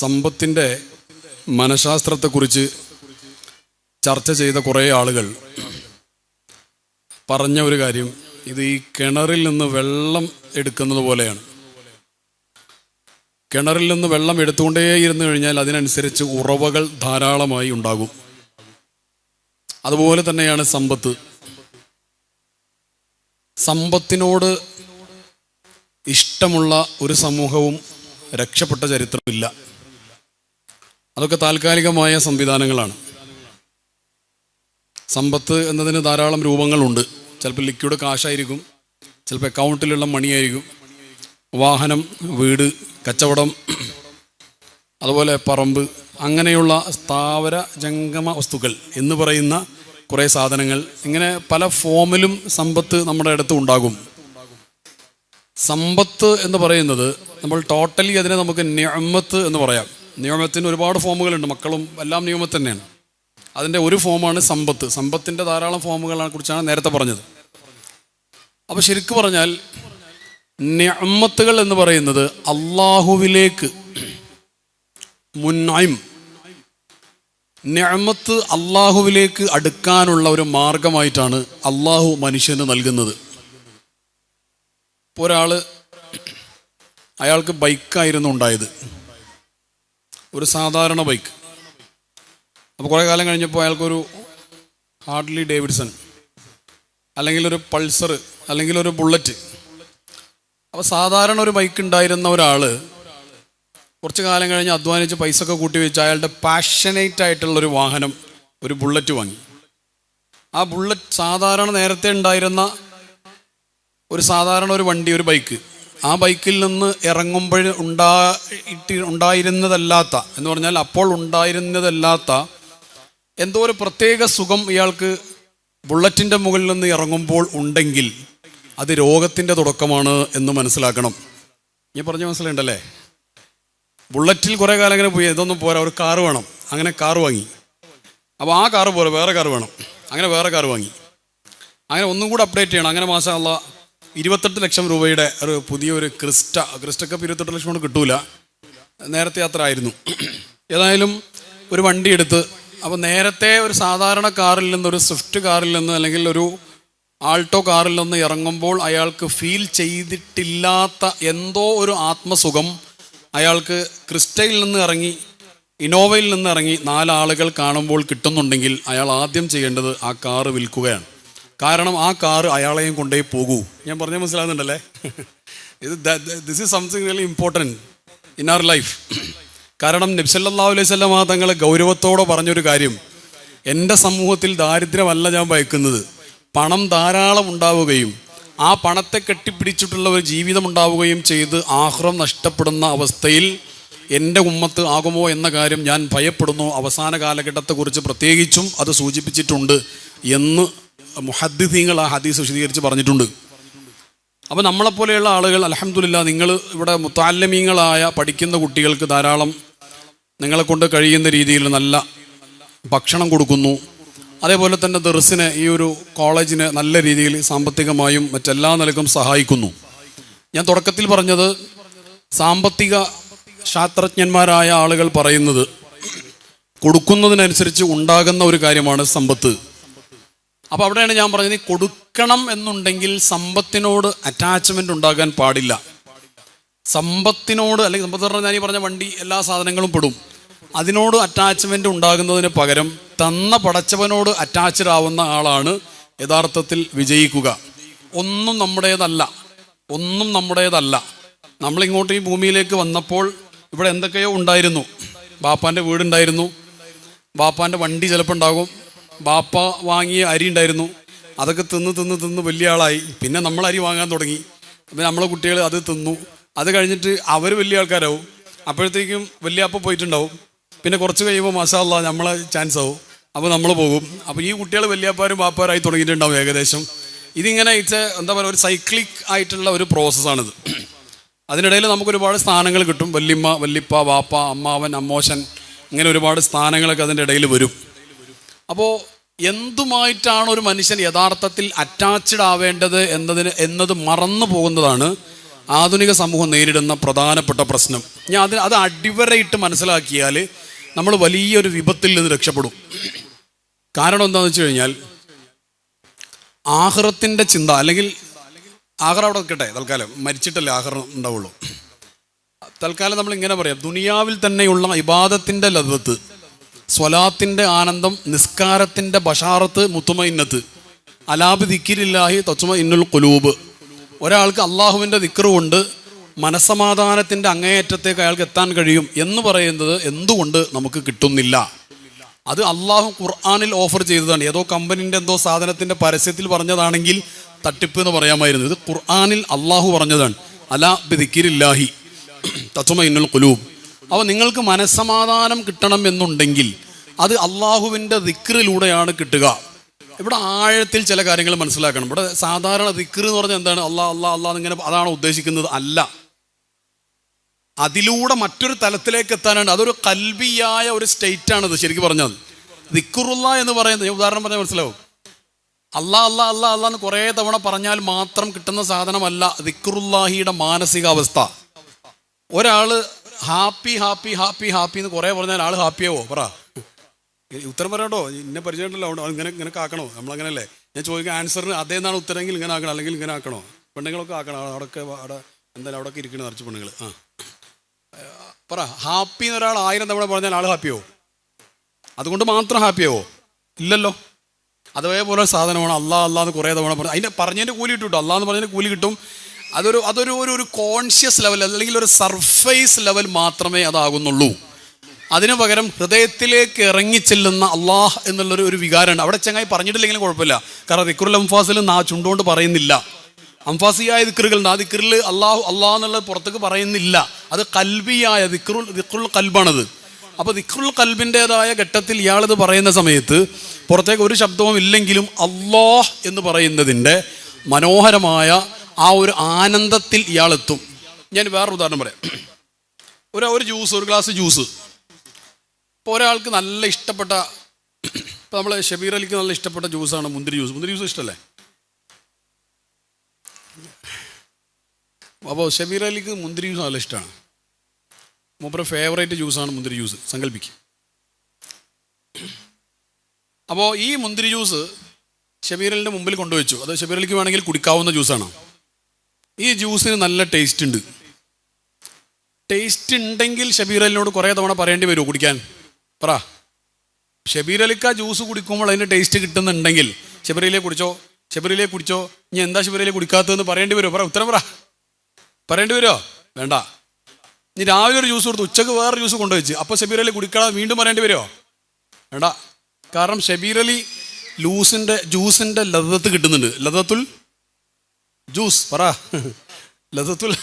സമ്പത്തിന്റെ മനഃശാസ്ത്രത്തെക്കുറിച്ച് ചർച്ച ചെയ്ത കുറേ ആളുകൾ പറഞ്ഞ ഒരു കാര്യം ഇത് ഈ കിണറിൽ നിന്ന് വെള്ളം എടുക്കുന്നത് പോലെയാണ്. കിണറിൽ നിന്ന് വെള്ളം എടുത്തുകൊണ്ടേയിരുന്നു കഴിഞ്ഞാൽ അതിനനുസരിച്ച് ഉറവകൾ ധാരാളമായി ഉണ്ടാകും. അതുപോലെ തന്നെയാണ് സമ്പത്ത്. സമ്പത്തിനോട് ഇഷ്ടമുള്ള ഒരു സമൂഹവും രക്ഷപ്പെട്ട ചരിത്രമില്ല അതൊക്കെ താൽക്കാലികമായ സംവിധാനങ്ങളാണ്. സമ്പത്ത് എന്നതിന് ധാരാളം രൂപങ്ങളുണ്ട്. ചിലപ്പോൾ ലിക്വിഡ് കാശായിരിക്കും ചിലപ്പോൾ അക്കൗണ്ടിലുള്ള മണിയായിരിക്കും. വാഹനം വീട് കച്ചവടം അതുപോലെ പറമ്പ് അങ്ങനെയുള്ള സ്ഥാവര ജംഗമ വസ്തുക്കൾ എന്ന് പറയുന്ന കുറേ സാധനങ്ങൾ. ഇങ്ങനെ പല ഫോമിലും സമ്പത്ത് നമ്മുടെ അടുത്ത് ഉണ്ടാകും. സമ്പത്ത് എന്ന് പറയുന്നത് നമ്മൾ ടോട്ടലി അതിനെ നമുക്ക് ഞമ്മത്ത് എന്ന് പറയാം. നിയമത്തിന് ഒരുപാട് ഫോമുകളുണ്ട്. മക്കളും എല്ലാം നിയമം തന്നെയാണ്. അതിന്റെ ഒരു ഫോമാണ് സമ്പത്ത്. സമ്പത്തിന്റെ ധാരാളം ഫോമുകളെ കുറിച്ചാണ് നേരത്തെ പറഞ്ഞത്. അപ്പോൾ ശരിക്കു പറഞ്ഞാൽ നിയമത്തുകൾ എന്ന് പറയുന്നത് അള്ളാഹുവിലേക്ക് മുന്നായും നിയമത്ത് അള്ളാഹുവിലേക്ക് അടുക്കാനുള്ള ഒരു മാർഗമായിട്ടാണ് അള്ളാഹു മനുഷ്യന് നൽകുന്നത്. ഒരാൾ അയാൾക്ക് ബൈക്കായിരുന്നു ഉണ്ടായത്. ഒരു സാധാരണ ബൈക്ക്. അപ്പോൾ കുറേ കാലം കഴിഞ്ഞപ്പോൾ അയാൾക്കൊരു ഹാർഡ്ലി ഡേവിഡ്സൺ അല്ലെങ്കിൽ ഒരു പൾസർ അല്ലെങ്കിൽ ഒരു ബുള്ളറ്റ്. അപ്പോൾ സാധാരണ ഒരു ബൈക്ക് ഉണ്ടായിരുന്ന ഒരാൾ കുറച്ച് കാലം കഴിഞ്ഞ് അധ്വാനിച്ച് പൈസ ഒക്കെ കൂട്ടി വെച്ച് അയാളുടെ പാഷനേറ്റ് ആയിട്ടുള്ള ഒരു വാഹനം ഒരു ബുള്ളറ്റ് വാങ്ങി. ആ ബുള്ളറ്റ് സാധാരണ നേരത്തെ ഉണ്ടായിരുന്ന ഒരു സാധാരണ ഒരു വണ്ടി ഒരു ബൈക്ക്. ആ ബൈക്കിൽ നിന്ന് ഇറങ്ങുമ്പോൾ ഉണ്ടായിട്ട് ഉണ്ടായിരുന്നതല്ലാത്ത എന്ന് പറഞ്ഞാൽ അപ്പോൾ ഉണ്ടായിരുന്നതല്ലാത്ത എന്തോ ഒരു പ്രത്യേക സുഖം ഇയാൾക്ക് ബുള്ളറ്റിന്റെ മുകളിൽ നിന്ന് ഇറങ്ങുമ്പോൾ ഉണ്ടെങ്കിൽ അത് രോഗത്തിന്റെ തുടക്കമാണ് എന്ന് മനസ്സിലാക്കണം. ഞാൻ പറഞ്ഞ മനസ്സിലുണ്ടല്ലേ ബുള്ളറ്റിൽ കുറേ കാലം ഇങ്ങനെ പോയി ഇതൊന്നും പോരാ ഒരു കാറ് വേണം. അങ്ങനെ കാറ് വാങ്ങി. അപ്പോൾ ആ കാറ് പോരാ വേറെ കാറ് വേണം. അങ്ങനെ വേറെ കാറ് വാങ്ങി. അങ്ങനെ ഒന്നും കൂടെ അപ്ഡേറ്റ് ചെയ്യണം. അങ്ങനെ മാസമുള്ള ഇരുപത്തെട്ട് ലക്ഷം രൂപയുടെ ഒരു പുതിയൊരു ക്രിസ്റ്റ ക്രിസ്റ്റ കപ്പ് ഇരുപത്തെട്ട് ലക്ഷം കൊണ്ട് കിട്ടൂല. നേരത്തെ അത്ര ആയിരുന്നു. ഏതായാലും ഒരു വണ്ടി എടുത്ത് അപ്പോൾ നേരത്തെ ഒരു സാധാരണ കാറിൽ നിന്ന് ഒരു സ്വിഫ്റ്റ് കാറിൽ നിന്ന് അല്ലെങ്കിൽ ഒരു ആൾട്ടോ കാറിൽ നിന്ന് ഇറങ്ങുമ്പോൾ അയാൾക്ക് ഫീൽ ചെയ്തിട്ടില്ലാത്ത എന്തോ ഒരു ആത്മസുഖം അയാൾക്ക് ക്രിസ്റ്റയിൽ നിന്ന് ഇറങ്ങി ഇനോവയിൽ നിന്ന് ഇറങ്ങി നാലാളുകൾ കാണുമ്പോൾ കിട്ടുന്നുണ്ടെങ്കിൽ അയാൾ ആദ്യം ചെയ്യേണ്ടത് ആ കാറ് വിൽക്കുകയാണ്. കാരണം ആ കാറ് അയാളെയും കൊണ്ടേ പോകൂ. ഞാൻ പറഞ്ഞ മനസ്സിലാകുന്നുണ്ടല്ലേ? ഇത് this is something really important in our life കാരണം നബ്സല്ലാ അലൈഹി സ്വലമ തങ്ങൾ ഗൗരവത്തോടെ പറഞ്ഞൊരു കാര്യം. എന്റെ സമൂഹത്തിൽ ദാരിദ്ര്യമല്ല ഞാൻ ഭയക്കുന്നത്. പണം ധാരാളം ഉണ്ടാവുകയും ആ പണത്തെ കെട്ടിപ്പിടിച്ചിട്ടുള്ള ഒരു ജീവിതം ഉണ്ടാവുകയും ചെയ്ത് ആഹ്റം നഷ്ടപ്പെടുന്ന അവസ്ഥയിൽ എന്റെ ഉമ്മത്ത് ആകുമോ എന്ന കാര്യം ഞാൻ ഭയപ്പെടുന്നു. അവസാന കാലഘട്ടത്തെക്കുറിച്ച് പ്രത്യേകിച്ചും അത് സൂചിപ്പിച്ചിട്ടുണ്ട് എന്ന് മുഹദ്ദീങ്ങൾ ആ ഹദീസ് വിശദീകരിച്ച് പറഞ്ഞിട്ടുണ്ട്. അപ്പോൾ നമ്മളെപ്പോലെയുള്ള ആളുകൾ അലഹമില്ല നിങ്ങൾ ഇവിടെ മുത്താലമീങ്ങളായ പഠിക്കുന്ന കുട്ടികൾക്ക് ധാരാളം നിങ്ങളെ കൊണ്ട് കഴിയുന്ന രീതിയിൽ നല്ല ഭക്ഷണം കൊടുക്കുന്നു. അതേപോലെ തന്നെ ദർസിന് ഈ ഒരു കോളേജിന് നല്ല രീതിയിൽ സാമ്പത്തികമായും മറ്റെല്ലാ നിലക്കും സഹായിക്കുന്നു. ഞാൻ തുടക്കത്തിൽ പറഞ്ഞത് സാമ്പത്തിക ശാസ്ത്രജ്ഞന്മാരായ ആളുകൾ പറയുന്നത് കൊടുക്കുന്നതിനനുസരിച്ച് ഉണ്ടാകുന്ന ഒരു കാര്യമാണ് സമ്പത്ത്. അപ്പോൾ അവിടെയാണ് ഞാൻ പറഞ്ഞത് നീ കൊടുക്കണം എന്നുണ്ടെങ്കിൽ സമ്പത്തിനോട് അറ്റാച്ച്മെന്റ് ഉണ്ടാകാൻ പാടില്ല. സമ്പത്തിനോട് അല്ലെങ്കിൽ സമ്പത്ത് പറഞ്ഞാൽ ഞാൻ ഈ പറഞ്ഞ വണ്ടി എല്ലാ സാധനങ്ങളും പെടും. അതിനോട് അറ്റാച്ച്മെന്റ് ഉണ്ടാകുന്നതിന് പകരം തന്ന പടച്ചവനോട് അറ്റാച്ച്ഡ് ആവുന്ന ആളാണ് യഥാർത്ഥത്തിൽ വിജയിക്കുക. ഒന്നും നമ്മുടേതല്ല. ഒന്നും നമ്മുടേതല്ല. നമ്മളിങ്ങോട്ട് ഈ ഭൂമിയിലേക്ക് വന്നപ്പോൾ ഇവിടെ എന്തൊക്കെയോ ഉണ്ടായിരുന്നു. ബാപ്പാന്റെ വീടുണ്ടായിരുന്നു. ബാപ്പാന്റെ വണ്ടി ചിലപ്പോൾ ഉണ്ടാകും. ബാപ്പ വാങ്ങിയ അരി ഉണ്ടായിരുന്നു. അതൊക്കെ തിന്ന് തിന്ന് തിന്ന് വലിയ ആളായി. പിന്നെ നമ്മൾ അരി വാങ്ങാൻ തുടങ്ങി. പിന്നെ നമ്മളെ കുട്ടികൾ അത് തിന്നു. അത് കഴിഞ്ഞിട്ട് അവർ വലിയ ആൾക്കാരാവും. അപ്പോഴത്തേക്കും വലിയ പോയിട്ടുണ്ടാവും. പിന്നെ കുറച്ച് കഴിയുമ്പോൾ മസാല നമ്മളെ ചാൻസ് ആവും. അപ്പോൾ നമ്മൾ പോകും. അപ്പോൾ ഈ കുട്ടികൾ വലിയപ്പാരും ബാപ്പാരായി തുടങ്ങിയിട്ടുണ്ടാവും ഏകദേശം. ഇതിങ്ങനെ ഇറ്റ്സ് എന്താ പറയുക ഒരു സൈക്ലിക് ആയിട്ടുള്ള ഒരു പ്രോസസ്സാണിത് അതിനിടയിൽ നമുക്ക് ഒരുപാട് സ്ഥാനങ്ങൾ കിട്ടും. വല്യമ്മ വല്യപ്പ വാപ്പ അമ്മാവൻ അമ്മോശൻ ഇങ്ങനെ ഒരുപാട് സ്ഥാനങ്ങളൊക്കെ അതിന്റെ ഇടയിൽ വരും. അപ്പോൾ എന്തുമായിട്ടാണ് ഒരു മനുഷ്യൻ യഥാർത്ഥത്തിൽ അറ്റാച്ച്ഡ് ആവേണ്ടത് എന്നതിന് എന്നത് മറന്നു പോകുന്നതാണ് ആധുനിക സമൂഹം നേരിടുന്ന പ്രധാനപ്പെട്ട പ്രശ്നം. ഞാൻ അത് അത് അടിവരയിട്ട് മനസ്സിലാക്കിയാൽ നമ്മൾ വലിയൊരു വിപത്തിൽ നിന്ന് രക്ഷപ്പെടും. കാരണം എന്താണെന്ന് വെച്ച് കഴിഞ്ഞാൽ ആഹ്റത്തിന്റെ ചിന്ത അല്ലെങ്കിൽ ആഹ്റ അവിടെ നിൽക്കട്ടെ തൽക്കാലം. മരിച്ചിട്ടല്ലേ ആഹ്റ ഉണ്ടാവുള്ളൂ. തൽക്കാലം നമ്മൾ ഇങ്ങനെ പറയാം ദുനിയാവിൽ തന്നെയുള്ള ഇബാദത്തിന്റെ ലതത്ത് സ്വലാത്തിന്റെ ആനന്ദം നിസ്കാരത്തിന്റെ ബഷാറത്ത് മുത്തുമയിന്നത്ത് അലാബ് ദിക്കിരില്ലാഹി തച്ചുമ ഇന്നുൽ കുലൂബ് ഒരാൾക്ക് അള്ളാഹുവിന്റെ ദിക്കറുകൊണ്ട് മനസ്സമാധാനത്തിന്റെ അങ്ങേയറ്റത്തേക്ക് അയാൾക്ക് എത്താൻ കഴിയും എന്ന് പറയുന്നത് എന്തുകൊണ്ട് നമുക്ക് കിട്ടുന്നില്ല? അത് അള്ളാഹു ഖുർആാനിൽ ഓഫർ ചെയ്തതാണ്. ഏതോ കമ്പനിന്റെ എന്തോ സാധനത്തിന്റെ പരസ്യത്തിൽ പറഞ്ഞതാണെങ്കിൽ തട്ടിപ്പ് എന്ന് പറയാമായിരുന്നു. ഇത് ഖുർആാനിൽ അള്ളാഹു പറഞ്ഞതാണ്. അലാ ബിദിക്കിരില്ലാഹി തച്ചുമ ഇന്നുൽ കുലൂബ് അപ്പോൾ നിങ്ങൾക്ക് മനസ്സമാധാനം കിട്ടണം എന്നുണ്ടെങ്കിൽ അത് അള്ളാഹുവിന്റെ ദിക്റിലൂടെയാണ് കിട്ടുക. ഇവിടെ ആഴത്തിൽ ചില കാര്യങ്ങൾ മനസ്സിലാക്കണം. ഇവിടെ സാധാരണ ദിക്ർ എന്ന് പറഞ്ഞാൽ എന്താണ്? അള്ളാഹ് അള്ളാഹ് അള്ളാഹ് ഇങ്ങനെ അതാണ് ഉദ്ദേശിക്കുന്നത് അല്ല. അതിലൂടെ മറ്റൊരു തലത്തിലേക്ക് എത്താനാണ്. അതൊരു കൽബിയായ ഒരു സ്റ്റേറ്റ് ആണത് ശരിക്കും പറഞ്ഞാൽ. ദിക്കുറുള്ള എന്ന് പറയുന്നത് ഉദാഹരണം പറഞ്ഞാൽ മനസ്സിലാവും. അല്ലാ അല്ലാ അല്ലാ അല്ലാ എന്ന് കുറേ തവണ പറഞ്ഞാൽ മാത്രം കിട്ടുന്ന സാധനമല്ല ദിക്കുറുല്ലാഹിയുടെ മാനസികാവസ്ഥ. ഒരാൾ ഹാപ്പി ഹാപ്പി ഹാപ്പി ഹാപ്പി എന്ന് കുറേ പറഞ്ഞാൽ ആൾ ഹാപ്പിയാവോ? പറ. ഉത്തരം പറയട്ടോ. ഇന്നെ പരിചയമുണ്ടല്ലോ. അതുകൊണ്ട് ഇങ്ങനെ ഇങ്ങനെ ആക്കണോ നമ്മളങ്ങനല്ലേ. ഞാൻ ചോദിക്കുക ആൻസറിന് അതേന്നാണ് ഉത്തരമെങ്കിൽ ഇങ്ങനെ ആക്കണം അല്ലെങ്കിൽ ഇങ്ങനെ ആക്കണോ? പെണ്ണുങ്ങളൊക്കെ ആക്കണം. അവിടെയൊക്കെ അവിടെ എന്തായാലും അവിടെയൊക്കെ ഇരിക്കണ നിറച്ച് പെണ്ണുങ്ങൾ ആ. പറ ഹാപ്പി എന്ന് ഒരാൾ ആയിരം തവണ പറഞ്ഞാൽ ആൾ ഹാപ്പിയാവോ അതുകൊണ്ട് മാത്രം ഹാപ്പിയാവോ ഇല്ലല്ലോ. അതേപോലെ സാധനമാണ് അല്ലാ എന്ന് കുറേ തവണ പറഞ്ഞു. അതിന്റെ പറഞ്ഞതിന്റെ കൂലി കിട്ടും കേട്ടോ അല്ലാ എന്ന് പറഞ്ഞതിന്റെ കൂലി കിട്ടും. അതൊരു അതൊരു ഒരു ഒരു കോൺഷ്യസ് ലെവൽ അല്ലെങ്കിൽ ഒരു സർഫേസ് ലെവൽ മാത്രമേ അതാകുന്നുള്ളൂ. അതിനു പകരം ഹൃദയത്തിലേക്ക് ഇറങ്ങിച്ചെല്ലുന്ന അള്ളാഹ് എന്നുള്ളൊരു ഒരു വികാരമുണ്ട്. അവിടെ ചങ്ങായി പറഞ്ഞിട്ടില്ലെങ്കിലും കുഴപ്പമില്ല. കാരണം ദിക്കുറുൽ അംഫാസിൽ നാ ചുണ്ടുകൊണ്ട് പറയുന്നില്ല. അംഫാസിയായ ദിക്കറുകളുണ്ട് ആ ദിക്കറിൽ അള്ളാഹു അള്ളാഹ് എന്നുള്ളത് പുറത്തേക്ക് പറയുന്നില്ല. അത് കൽബിയായ ദിക്റുൽ ദിക്റുൽ കൽബാണത്. അപ്പോൾ ദിക്റുൽ കൽബിന്റെതായ ഘട്ടത്തിൽ ഇയാളിത് പറയുന്ന സമയത്ത് പുറത്തേക്ക് ഒരു ശബ്ദവും ഇല്ലെങ്കിലും അള്ളാഹ് എന്ന് പറയുന്നതിന്റെ മനോഹരമായ ആ ഒരു ആനന്ദത്തിൽ ഇയാളെത്തും. ഞാൻ വേറൊരു ഉദാഹരണം പറയാം. ഒരു ഒരു ജ്യൂസ് ഒരു ഗ്ലാസ് ജ്യൂസ്. ഇപ്പോൾ ഒരാൾക്ക് നല്ല ഇഷ്ടപ്പെട്ട ഇപ്പോൾ നമ്മൾ ഷബീർ അലിക്ക് നല്ല ഇഷ്ടപ്പെട്ട ജ്യൂസാണ് മുന്തിരി ജ്യൂസ്. മുന്തിരി ജ്യൂസ് ഇഷ്ടമല്ലേ അപ്പോൾ ഷബീർ അലിക്ക് മുന്തിരി ജ്യൂസ് നല്ല ഇഷ്ടമാണ് മൂപ്പറ ഫേവറേറ്റ് ജ്യൂസാണ് മുന്തിരി ജ്യൂസ്. സങ്കല്പിക്കും. അപ്പോൾ ഈ മുന്തിരി ജ്യൂസ് ഷബീറലിന്റെ മുമ്പിൽ കൊണ്ടുവച്ചു. അത് ഷബീറലിക്ക് വേണമെങ്കിൽ കുടിക്കാവുന്ന ജ്യൂസാണ്. ഈ ജ്യൂസിന് നല്ല ടേസ്റ്റ് ഉണ്ട്. ടേസ്റ്റ് ഉണ്ടെങ്കിൽ ഷബീറലിനോട് കുറേ തവണ പറയേണ്ടി വരുമോ കുടിക്കാൻ? പറ. ഷബീർ ജ്യൂസ് കുടിക്കുമ്പോൾ അതിന്റെ ടേസ്റ്റ് കിട്ടുന്നുണ്ടെങ്കിൽ ശബരിയിലെ കുടിച്ചോ? ശബരിയിലെ കുടിച്ചോ? ഇനി എന്താ ശബരിയിലെ കുടിക്കാത്തതെന്ന് പറയേണ്ടി വരുമോ? പറ ഉത്തരം പറ. പറയേണ്ടി വരുമോ? വേണ്ട. ഇനി രാവിലെ ഒരു ജ്യൂസ് കൊടുത്തു ഉച്ചയ്ക്ക് വേറെ ജ്യൂസ് കൊണ്ടുവച്ച് അപ്പോൾ ഷബീർ അലി കുടിക്കാതെ വീണ്ടും പറയേണ്ടി വരുമോ? വേണ്ട. കാരണം ഷബീർ അലി ലൂസിന്റെ ജ്യൂസിന്റെ ലതത്ത് കിട്ടുന്നുണ്ട്. ലതത്തുൽ ജ്യൂസ് പറ. ലതത്തുൽ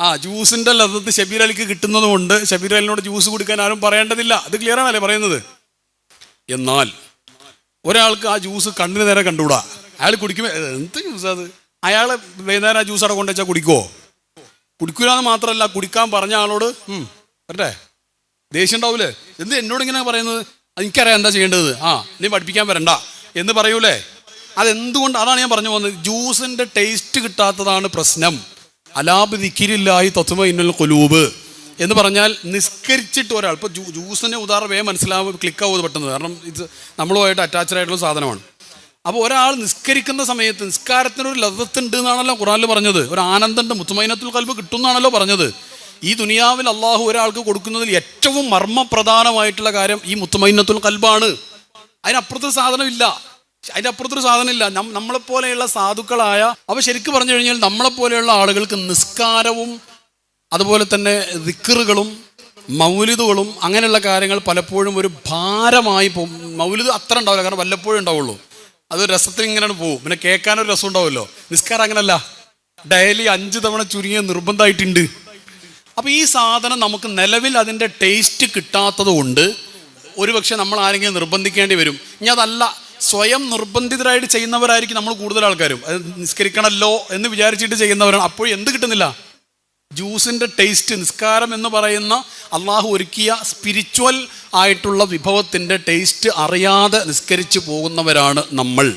ആ ജ്യൂസിന്റെ ലതത്ത് ഷബീർ അലിക്ക് കിട്ടുന്നത് കൊണ്ട് ഷബീർ അലിനോട് ജ്യൂസ് കുടിക്കാൻ ആരും പറയേണ്ടതില്ല. അത് ക്ലിയർ ആണല്ലേ പറയുന്നത്? എന്നാൽ ഒരാൾക്ക് ആ ജ്യൂസ് കണ്ണിന് നേരെ കണ്ടുകൂടാ? അയാൾ കുടിക്കുമ്പോൾ എന്ത് ജ്യൂസ് അത്? അയാൾ വൈകുന്നേരം ആ ജ്യൂസ് അവിടെ കൊണ്ടുവച്ചാൽ കുടിക്കുമോ കുടിക്കൂല എന്ന് മാത്രമല്ല കുടിക്കാൻ പറഞ്ഞ ആളോട് വരട്ടെ. ദേഷ്യം ഉണ്ടാവൂലേ? എന്ത് എന്നോട് ഇങ്ങനെ പറയുന്നത്? "അത് എനിക്കറിയാം എന്താ ചെയ്യേണ്ടത്. ആ നീ പഠിപ്പിക്കാൻ വരണ്ട. എന്ന് പറയൂലേ? അതെന്തുകൊണ്ട് അതാണ് ഞാൻ പറഞ്ഞു പോകുന്നത്. ജ്യൂസിന്റെ ടേസ്റ്റ് കിട്ടാത്തതാണ് പ്രശ്നം. അലാബ് ദിക്കിരില്ലായി തത്വ ഇന്നൽ കൊലൂബ് എന്ന് പറഞ്ഞാൽ നിസ്കരിച്ചിട്ട് ഒരാൾ. ഇപ്പോൾ ജ്യൂസിന്റെ ഉദാഹരണം വേഗം മനസ്സിലാവും ക്ലിക്ക് ആവുന്നത് പെട്ടെന്ന്. കാരണം ഇത് നമ്മളുമായിട്ട് അറ്റാച്ച്ഡ് ആയിട്ടുള്ള സാധനമാണ്. അപ്പോൾ ഒരാൾ നിസ്കരിക്കുന്ന സമയത്ത് നിസ്കാരത്തിനൊരു ലതത്തുണ്ട് എന്നാണല്ലോ ഖുറാനിൽ പറഞ്ഞത്. ഒരു ആനന്ദമുണ്ട് മുത്തുമൈനത്തുൽ കൽബ് കിട്ടും എന്നാണല്ലോ പറഞ്ഞത്. ഈ ദുനിയാവിൽ അള്ളാഹു ഒരാൾക്ക് കൊടുക്കുന്നതിൽ ഏറ്റവും മർമ്മപ്രധാനമായിട്ടുള്ള കാര്യം ഈ മുത്തുമൈനത്തുൽ കൽബാണ് അതിനപ്പുറത്തെ സാധനമില്ല. അതിന്റെ അപ്പുറത്തൊരു സാധനമില്ല നമ്മളെപ്പോലെയുള്ള സാധുക്കളായ അവ ശരിക്കും പറഞ്ഞു കഴിഞ്ഞാൽ നമ്മളെപ്പോലെയുള്ള ആളുകൾക്ക് നിസ്കാരവും അതുപോലെ തന്നെ ദിക്കറുകളും മൗലിദുകളും അങ്ങനെയുള്ള കാര്യങ്ങൾ പലപ്പോഴും ഒരു ഭാരമായി പോകും. മൗലിദ് അത്ര ഉണ്ടാവില്ല കാരണം വല്ലപ്പോഴും ഉണ്ടാവുള്ളൂ. അത് രസത്തിൽ ഇങ്ങനെയാണ് പോകും. പിന്നെ കേൾക്കാനൊരു രസം ഉണ്ടാവുമല്ലോ. നിസ്കാരം അങ്ങനല്ല. ഡെയിലി അഞ്ച് തവണ ചുരുങ്ങിയ നിർബന്ധമായിട്ടുണ്ട്. അപ്പോൾ ഈ സാധനം നമുക്ക് നിലവിൽ അതിന്റെ ടേസ്റ്റ് കിട്ടാത്തത് കൊണ്ട് ഒരുപക്ഷെ നമ്മൾ ആരെങ്കിലും നിർബന്ധിക്കേണ്ടി വരും. ഇനി അതല്ല സ്വയം നിർബന്ധിതരായിട്ട് ചെയ്യുന്നവരായിരിക്കും നമ്മൾ കൂടുതൽ ആൾക്കാരും. അത് നിസ്കരിക്കണമല്ലോ എന്ന് വിചാരിച്ചിട്ട് ചെയ്യുന്നവരാണ്. അപ്പോൾ എന്ത് കിട്ടുന്നില്ല? ജ്യൂസിന്റെ ടേസ്റ്റ് നിസ്കാരം എന്ന് പറയുന്ന അള്ളാഹു ഒരുക്കിയ സ്പിരിച്വൽ ആയിട്ടുള്ള വിഭവത്തിന്റെ ടേസ്റ്റ് അറിയാതെ നിസ്കരിച്ചു പോകുന്നവരാണ് നമ്മൾ.